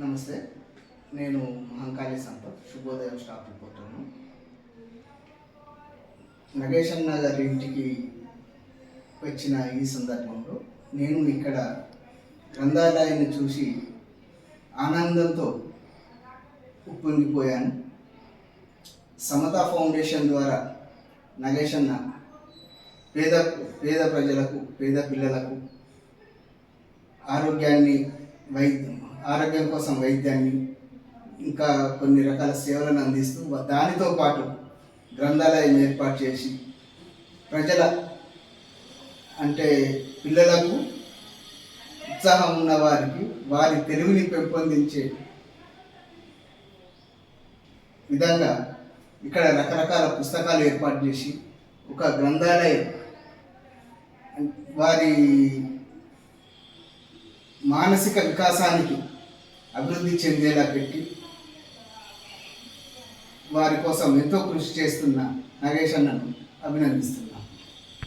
నమస్తే. నేను మహంకాళి సంపత్ శుభోదయం స్టాఫ్ రిపోర్టర్ను. నగేష్ అన్న గారి ఇంటికి వచ్చిన ఈ సందర్భంలో నేను ఇక్కడ గ్రంథాలయాన్ని చూసి ఆనందంతో ఉప్పొంగిపోయాను. సమతా ఫౌండేషన్ ద్వారా నగేష్ అన్న పేద పేద ప్రజలకు పేద పిల్లలకు ఆరోగ్యాన్ని వైద్యం ఆరోగ్యం కోసం వైద్యాన్ని ఇంకా కొన్ని రకాల సేవలను అందిస్తూ దానితో పాటు గ్రంథాలయం ఏర్పాటు చేసి ప్రజల అంటే పిల్లలకు ఉత్సాహం ఉన్న వారికి వారి తెలివిని పెంపొందించే విధంగా ఇక్కడ రకరకాల పుస్తకాలు ఏర్పాటు చేసి ఒక గ్రంథాలయం వారి మానసిక వికాసానికి అభివృద్ధి చెందేలా పెట్టి వారి కోసం ఎంతో కృషి చేస్తున్న నగేష్ అన్నను అభినందిస్తున్నాను.